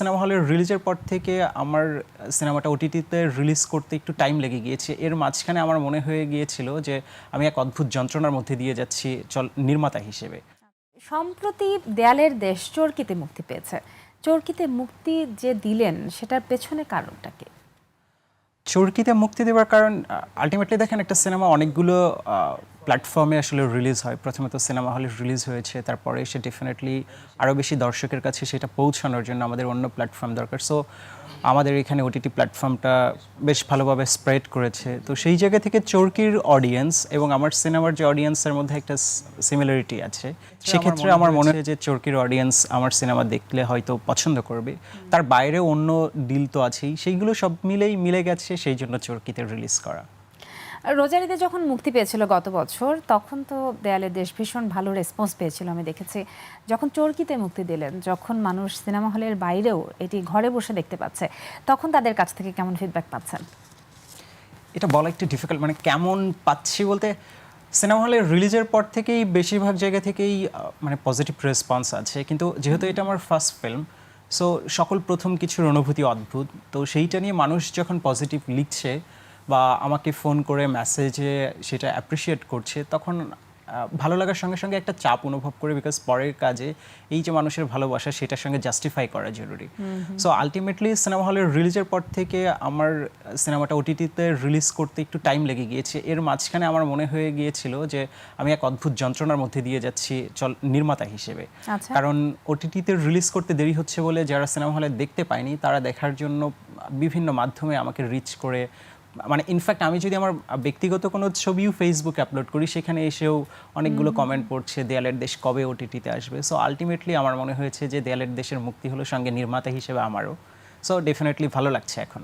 Cinema হলের রিলিজের পর থেকে আমার সিনেমাটা ওটিটিতে রিলিজ করতে একটু টাইম লেগে গিয়েছে। এর মাঝখানে আমার মনে হয়ে গিয়েছিল যে আমি এক অদ্ভুত যন্ত্রণার মধ্যে দিয়ে যাচ্ছি চল নির্মাতা হিসেবে। সম্প্রতি দেয়ালের দেশ চরকিতে মুক্তি পেয়েছে। চরকিতে মুক্তি যে দিলেন সেটার পেছনে কারণটা কি? চরকিতে মুক্তি দেওয়ার কারণ আলটিমেটলি দেখেন একটা সিনেমা অনেকগুলো প্ল্যাটফর্মে আসলে রিলিজ হয়। প্রথমত সিনেমা হলে রিলিজ হয়েছে তারপরে সে ডেফিনেটলি আরও বেশি দর্শকের কাছে সেটা পৌঁছানোর জন্য আমাদের অন্য প্ল্যাটফর্ম দরকার। সো আমাদের এখানে ওটিটি প্ল্যাটফর্মটা বেশ ভালোভাবে স্প্রেড করেছে। তো সেই জায়গা থেকে চরকির অডিয়েন্স এবং আমার সিনেমার যে অডিয়েন্সের মধ্যে একটা সিমিলারিটি আছে সেক্ষেত্রে আমার মনে হয় যে চরকির অডিয়েন্স আমার সিনেমা দেখলে হয়তো পছন্দ করবে। তার বাইরে অন্য ডিল তো আছেই। সেইগুলো সব মিলেই মিলে গেছে সেই জন্য চরকিতে রিলিজ করা। রোজারিতে যখন মুক্তি পেয়েছিল গত বছর, তখন তো দেয়ালে দেশ ভীষণ ভালো রেসপন্স পেয়েছিল, আমি দেখেছি। যখন চরকিতে মুক্তি দিলেন, যখন মানুষ সিনেমা হলের বাইরেও এটি ঘরে বসে দেখতে পাচ্ছে, তখন তাদের কাছ থেকে কেমন ফিডব্যাক পাচ্ছেন? এটা বলা একটু ডিফিকাল্ট মানে কেমন পাচ্ছি বলতে, সিনেমা হলে রিলিজের পর থেকেই বেশিরভাগ জায়গা থেকেই মানে পজিটিভ রেসপন্স আছে। কিন্তু যেহেতু এটা আমার ফার্স্ট ফিল্ম সো সকল প্রথম কিছুর অনুভূতি অদ্ভুত। তো সেইটা নিয়ে মানুষ যখন পজিটিভ লিখছে বা আমাকে ফোন করে মেসেজে সেটা অ্যাপ্রিসিয়েট করছে তখন ভালো লাগার সঙ্গে সঙ্গে একটা চাপ অনুভব করে বিকজ পরের কাজে এই যে মানুষের ভালোবাসা সেটার সঙ্গে জাস্টিফাই করা জরুরি। সো আলটিমেটলি সিনেমা হলের রিলিজের পর থেকে আমার সিনেমাটা ওটিটিতে রিলিজ করতে একটু টাইম লেগে গিয়েছে। এর মাঝখানে আমার মনে হয়ে গিয়েছিল যে আমি এক অদ্ভুত যন্ত্রণার মধ্যে দিয়ে যাচ্ছি চল নির্মাতা হিসেবে। আচ্ছা। কারণ ওটিটিতে রিলিজ করতে দেরি হচ্ছে বলে যারা সিনেমা হলে দেখতে পায়নি তারা দেখার জন্য বিভিন্ন মাধ্যমে আমাকে রিচ করে মানে ইনফ্যাক্ট আমি যদি আমার ব্যক্তিগত কোনো ছবিও ফেসবুকে আপলোড করি সেখানে এসেও অনেকগুলো কমেন্ট পড়ছে দেয়ালের দেশ কবে ওটিটিতে আসবে? সো আলটিমেটলি আমার মনে হয়েছে যে দেয়ালের দেশের মুক্তি হলো সঙ্গে নির্মাতা হিসেবে আমারও। সো ডেফিনেটলি ভালো লাগছে এখন।